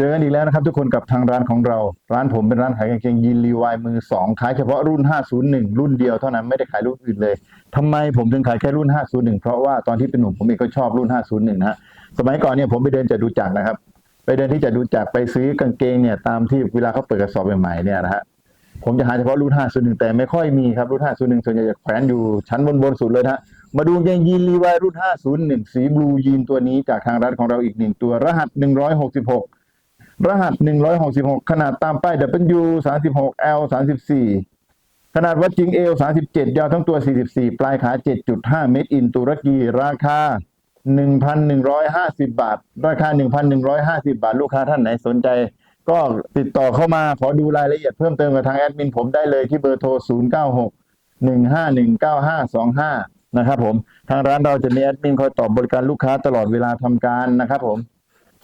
เจอกันอีกแล้วนะครับทุกคนกับทางร้านของเรา ร้านผมเป็นร้านขายกางเกงยีนรีวายมือสองขายเฉพาะรุ่น 501 รุ่นเดียวเท่านั้นไม่ได้ขายรุ่นอื่นเลยทำไมผมถึงขายแค่รุ่น 501 เพราะว่าตอนที่เป็นหนุ่มผมเองก็ชอบรุ่น 501นะฮะสมัยก่อนเนี่ยผมไปเดินจะดูจักรนะครับ ไปเดินที่จะดูจักรไปซื้อกางเกงเนี่ยตามที่เวลาเขาเปิดกระสอบใหม่ๆเนี่ยนะฮะผมจะหาเฉพาะรุ่น 501 แต่ไม่ค่อยมีครับรุ่น 501 ส่วนใหญ่จะแขวนอยู่ชั้นบนๆสุดเลยนะมาดูกางเกงยีนรีวายรุ่น 501 สีบลูยีนตัวนี้จากทางร้านของเราอีกหนึ่งตัวรหัส 166 รหัส 166 ขนาดตามป้าย W 36 L 34 ขนาดวัดจริง L 37 ยาวทั้งตัว 44 ปลายขา 7.5 เมตร อินตุรกี ราคา 1,150 บาท ราคา 1,150 บาท ลูกค้าท่านไหนสนใจ ก็ติดต่อเข้ามาขอดูรายละเอียดเพิ่มเติมกับทางแอดมินผมได้เลยที่เบอร์โทร 096 1519525 นะครับผม ทางร้านเราจะมีแอดมินคอยตอบบริการลูกค้าตลอดเวลาทำการนะครับผม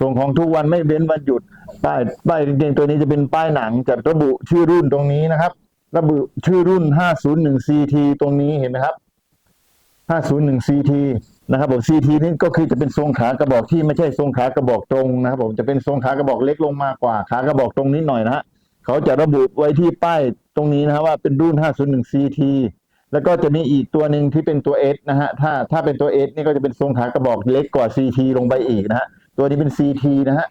ส่งของทุกวันไม่เว้นวันหยุดป้ายป้ายกางเกงตัวนี้จะเป็นป้ายหนังจะระบุชื่อรุ่นตรงนี้นะครับ ระบุชื่อรุ่น 501 CT ตรงนี้เห็นไหมครับ 501 CT นะครับผม CT นี่ก็คือจะเป็นทรงขากระบอกที่ไม่ใช่ทรงขากระบอกตรงนะครับผมจะเป็นทรงขากระบอกเล็กลงมากกว่าขากระบอกตรงนิดหน่อยนะฮะเขาจะระบุไว้ที่ป้ายตรงนี้นะว่าเป็นรุ่น 501 CT แล้วก็จะมีอีกตัวหนึ่งที่เป็นตัว S นะฮะถ้าถ้าเป็นตัว S นี่ก็จะเป็นทรงขากระบอกเล็กกว่า CT ลงไปอีกนะฮะ ตัวนี้เป็น CT นะฮะ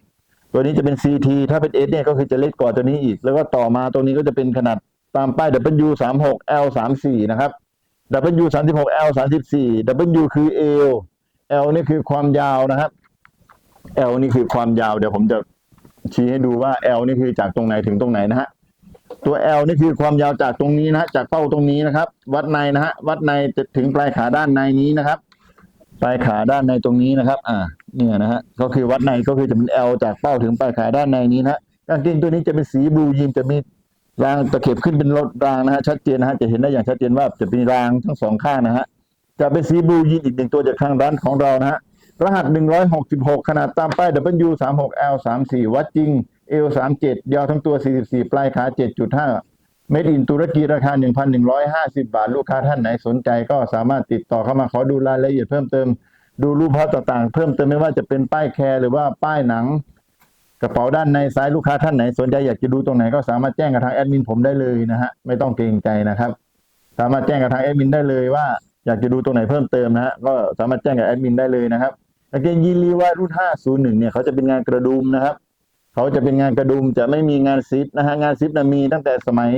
ตัวนี้จะเป็น CT ถ้าเป็น S เนี่ยก็คือจะเล็กกว่าตัวนี้อีก แล้วก็ต่อมาตรงนี้ก็จะเป็นขนาดตามป้าย W 3 6 L 3 4นะครับ W 3 6 L 3 4 W คือ L L นี่คือความยาวนะครับ L นี่คือความยาวเดี๋ยวผมจะชี้ให้ดูว่า L นี่คือจากตรงไหนถึงตรงไหนนะฮะตัว L นี่คือความยาวจากตรงนี้นะฮะจากเป้าตรงนี้นะครับ วัดในนะฮะวัดในจะถึงปลายขาด้านในนี้นะครับ ปลายขาด้านในตรงนี้นะครับ อ่า เนี่ยนะฮะก็คือวัดในก็คือจะเป็น L จากเป้าถึงปลายขาด้านในนี้นะกางเกงตัวนี้จะเป็นสีบลูยีนจะมีรางตะเข็บขึ้นเป็นรถรางนะฮะชัดเจนนะฮะจะเห็นได้อย่างชัดเจนว่าจะเป็นรางทั้งสองข้างนะฮะจะเป็นสีบลูยีนอีกหนึ่งตัวจากทางร้านของเรานะฮะรหัส 166 ขนาดตามป้าย W 36 L 34 วัดจริง L 37 ยาวทั้งตัว 44 ปลายขา 7.5 เมดอินตุรกีราคา 1,150 บาท ลูกค้าท่านไหนสนใจก็สามารถติดต่อเข้ามาขอดูรายละเอียดเพิ่มเติม ดูรูปภาพต่างๆ เพิ่มเติมไม่ว่าจะเป็นป้ายแคร์หรือว่าป้ายหนัง กระเป๋าด้านในซ้ายลูกค้าท่านไหนสนใจอยากจะดูตรงไหนก็สามารถแจ้งกับทางแอดมินผมได้เลยนะฮะไม่ต้องเกรงใจนะครับ สามารถแจ้งกับทางแอดมินได้เลยว่าอยากจะดูตรงไหนเพิ่มเติมนะฮะก็สามารถแจ้งกับแอดมินได้เลยนะครับกางเกงยีนรีว่ารุ่น 501 เนี่ยเขาจะเป็นงานกระดุมนะครับ เขาจะเป็นงานกระดุมจะไม่มีงานซิปนะฮะงานซิปนะมีตั้งแต่สมัย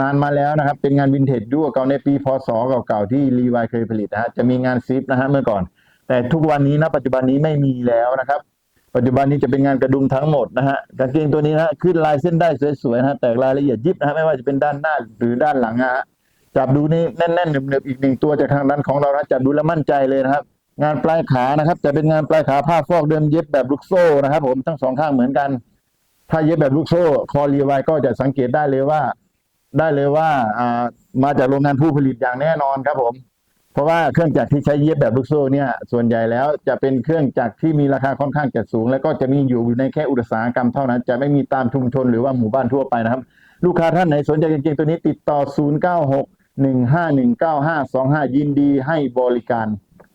นานมาแล้วนะครับ เป็นงานวินเทจยั่วเก่าในปีพศเก่าๆที่รีวายเคยผลิตนะฮะจะมีงานซิปนะฮะเมื่อก่อน แต่ทุกวันนี้นะปัจจุบันนี้ไม่มีแล้วนะครับ ปัจจุบันนี้จะเป็นงานกระดุมทั้งหมดนะฮะกางเกงตัวนี้นะขึ้นลายเส้นได้สวยๆนะฮะแตกรายละเอียดยิบนะฮะไม่ว่าจะเป็นด้านหน้าหรือด้านหลังนะฮะจับดูนี่แน่นๆหนึบๆอีกหนึ่งตัวจากทางด้านของเรานะจับดูแล้วมั่นใจเลยนะครับ งานปลายขานะครับ จะเป็นงานปลายขาผ้าฟอกเดิมเย็บแบบลูกโซ่นะครับ ผมทั้งสองข้างเหมือนกัน ถ้าเย็บแบบลูกโซ่ คอรีไวก็จะสังเกตได้เลยว่า ได้เลยว่าอ่ามาจากโรงงานผู้ผลิตอย่างแน่นอนครับผม เพราะว่าเครื่องจักรที่ใช้เย็บแบบลูกโซ่เนี่ยส่วนใหญ่แล้วจะเป็นเครื่องจักรที่มีราคาค่อนข้างจะสูง แล้วก็จะมีอยู่ในแค่อุตสาหกรรมเท่านั้น จะไม่มีตามชุมชนหรือว่าหมู่บ้านทั่วไปนะครับ ลูกค้าท่านไหนสนใจจริงๆตัวนี้ติดต่อ 096 1519525 ยินดีให้บริการ